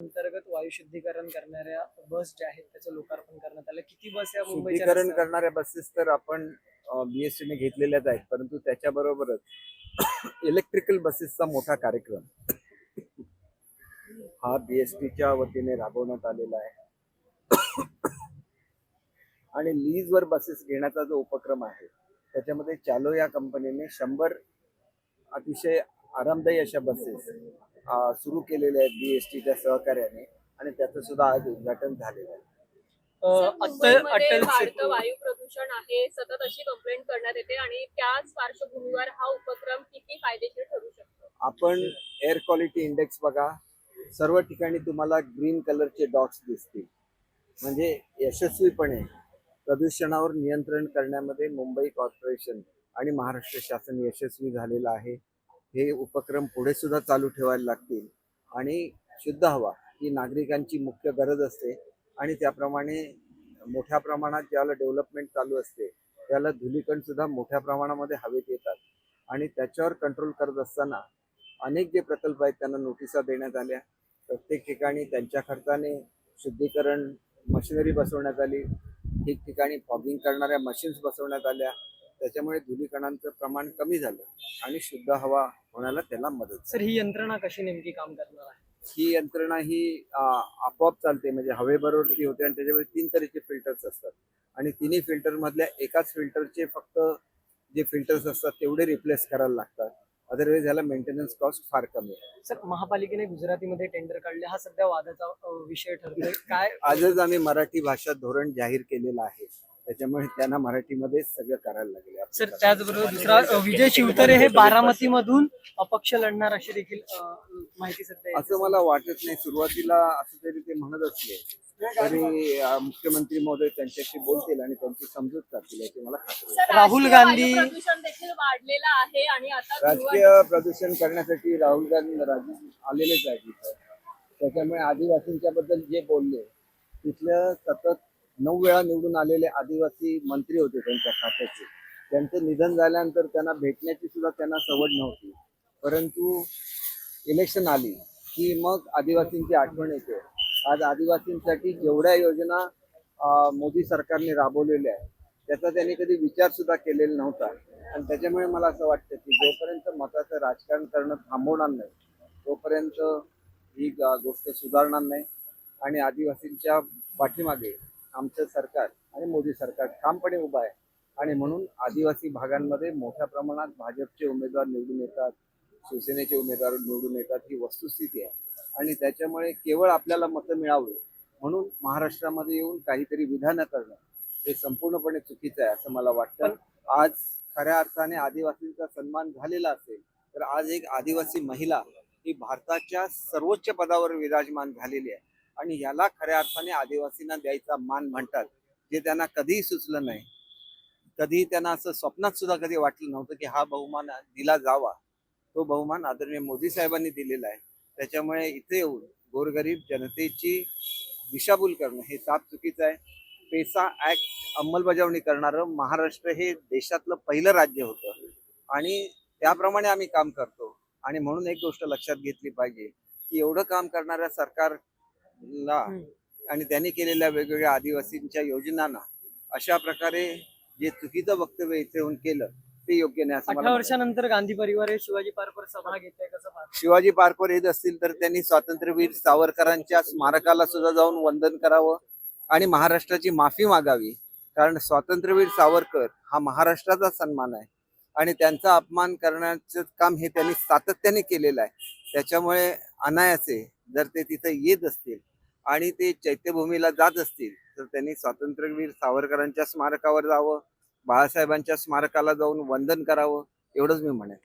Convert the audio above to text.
अंतर्गत वायू शुद्धीकरण करणाऱ्या बस ज्या आहेत त्याचं लोकार्पण करण्यात आलं. किती बस या मुंबईच्या शुद्धीकरण रस्त्यावर- करणाऱ्या बसेस तर आपण बीएसटीने घेतलेल्याच आहेत. परंतु त्याच्याबरोबरच इलेक्ट्रिकल बसेसचा मोठा कार्यक्रम हा बीएसटीच्या वतीने राबवण्यात आलेला आहे. आणि लीजवर बसेस घेण्याचा जो उपक्रम आहे त्याच्यामध्ये चालो या कंपनीने शंभर अतिशय आरामदायी अशा बसेस सुरू केलेल्या आहेत बीएसटीच्या सहकार्याने आणि त्याचं सुद्धा आज उद्घाटन झालेलं आहे. वायू प्रदूषण आहे सतत अशी कंप्लेंट करण्यात येते आणि त्याच पार्श्वभूमीवर हा उपक्रम किती फायदेशीर ठरू शकतो? आपण एअर क्वालिटी इंडेक्स बघा. सर्व ठिकाणी तुम्हाला ग्रीन कलरचे डॉट्स दिसतील. म्हणजे यशस्वीपणे प्रदूषणावर नियंत्रण करण्यामध्ये मुंबई कॉर्पोरेशन आणि महाराष्ट्र शासन यशस्वी झालेलं आहे. हे उपक्रम पुढे सुद्धा चालू ठेवायला लागतील. आणि शुद्ध हवा ही नागरिकांची मुख्य गरज असते. आणि त्याप्रमाणे मोठ्या प्रमाणात ज्याला डेव्हलपमेंट चालू असते त्याला धुलीकण सुद्धा मोठ्या प्रमाणामध्ये हवेत येतात. आणि त्याच्यावर कंट्रोल करत असताना अनेक जे प्रकल्प आहेत त्यांना नोटिसा देण्यात आल्या. प्रत्येक ठिकाणी त्यांच्या खर्चाने शुद्धीकरण मशिनरी बसवण्यात आली. ठिकठिकाणी फॉगिंग करणाऱ्या मशीन्स बसवण्यात आल्या. त्याच्यामुळे धुलीकणांचं प्रमाण कमी झालं आणि शुद्ध हवा होण्याला त्याला मदत. सर ही यंत्रणा कशी नेमकी काम करणार आहे? ही यंत्रणा ही आपोआप चालते. म्हणजे हवेबरोबर ती होते आणि त्याच्यामध्ये तीन तऱ्हेचे फिल्टर्स असतात. आणि तिन्ही फिल्टर मधल्या एकाच फिल्टरचे फक्त जे फिल्टर्स असतात तेवढे रिप्लेस करायला लागतात. अदरवाईज ह्याला मेंटेनन्स कॉस्ट फार कमी आहे. सर महापालिकेने गुजरातीमध्ये टेंडर काढले. हा सध्या वादाचा विषय ठरतोय. काय आजच आम्ही मराठी भाषा धोरण जाहीर केलेलं आहे. त्याच्यामुळे त्यांना मराठीमध्ये सगळं करायला लागले सर त्याचबरोबर दुसरा विजय शिवतरे हे बारामती मधून अपक्ष लढणार अशी देखील माहिती सध्या. असं मला वाटत नाही. सुरुवातीला असं तरी ते म्हणत असले तरी मुख्यमंत्री महोदय त्यांच्याशी बोलतील आणि त्यांची समजूत करतील याची मला खात्री राहुल गांधी- वाढलेलं आहे आणि आता राजकीय प्रदूषण करण्यासाठी राहुल गांधी राजू आलेलेच आहेत त्याच्यामुळे आदिवासींच्या बद्दल जे बोलले तिथलं सतत नऊ वेळा निवडून आलेले आदिवासी मंत्री होते त्यांच्या खात्याचे. त्यांचं निधन झाल्यानंतर त्यांना भेटण्याची सुद्धा त्यांना सवड नव्हती. परंतु इलेक्शन आली की मग आदिवासींची आठवण येते. आज आदिवासींसाठी जेवढ्या योजना मोदी सरकारने राबवलेल्या आहेत त्याचा त्यांनी कधी विचार सुद्धा केलेला नव्हता. आणि त्याच्यामुळे मला असं वाटतं की जोपर्यंत मताचं राजकारण करणं थांबवणार नाही तोपर्यंत ही गोष्ट सुधारणार नाही. आणि आदिवासींच्या पाठीमागे आमचं सरकार आणि मोदी सरकार ठामपणे उभं आहे. आणि म्हणून आदिवासी भागांमध्ये मोठ्या प्रमाणात भाजपचे उमेदवार निवडून येतात शिवसेनेचे उमेदवार निवडून येतात ही वस्तुस्थिती आहे. आणि त्याच्यामुळे केवळ आपल्याला मतं मिळावी म्हणून महाराष्ट्रामध्ये येऊन काहीतरी विधानं करणं हे संपूर्णपणे चुकीचं आहे असं मला वाटतं. आज खऱ्या अर्थाने आदिवासींचा सन्मान झालेला असेल तर आज एक आदिवासी महिला ही भारताच्या सर्वोच्च पदावर विराजमान झालेली आहे. आणि याला खऱ्या अर्थाने आदिवासींना द्यायचा मान म्हणतात जे त्यांना कधीही सुचलं नाही. कधी त्यांना असं स्वप्नात सुद्धा कधी वाटलं नव्हतं की हा बहुमान दिला जावा. तो बहुमान आदरणीय मोदी साहेबांनी दिलेला आहे. त्याच्यामुळे इथे येऊन गोरगरीब जनतेची दिशाभूल करणं हे साफ चुकीचं आहे. पेसा ऍक्ट अंमलबजावणी करणारं महाराष्ट्र हे देशातलं पहिलं राज्य होतं. आणि त्याप्रमाणे आम्ही काम करतो. आणि म्हणून एक गोष्ट लक्षात घेतली पाहिजे की एवढं काम करणाऱ्या सरकार हम्म. आणि त्यांनी केलेल्या वेगवेगळ्या आदिवासींच्या योजनांना अशा प्रकारे जे चुकीचं वक्तव्य इथे येऊन केलं ते योग्य नाही असं मला अठरा वाटतं. वर्षानंतर गांधी परिवार हे शिवाजी पार्कवर सभा घेत आहे कसं पाहता शिवाजी पार्कवर येत असतील तर त्यांनी स्वातंत्र्यवीर सावरकरांच्या स्मारकाला सुद्धा जाऊन वंदन करावं आणि महाराष्ट्राची माफी मागावी कारण स्वातंत्र्यवीर सावरकर हा महाराष्ट्राचा सन्मान आहे आणि त्यांचा अपमान करण्याचं काम हे त्यांनी सातत्याने केलेलं आहे त्याच्यामुळे अनायासे जर ते तिथे येत असतील आणि ते चैत्यभूमीला जात असतील तर त्यांनी स्वातंत्र्यवीर सावरकरांच्या स्मारकावर जावं बाळासाहेबांच्या स्मारकाला जाऊन वंदन करावं एवढंच मी म्हणेन.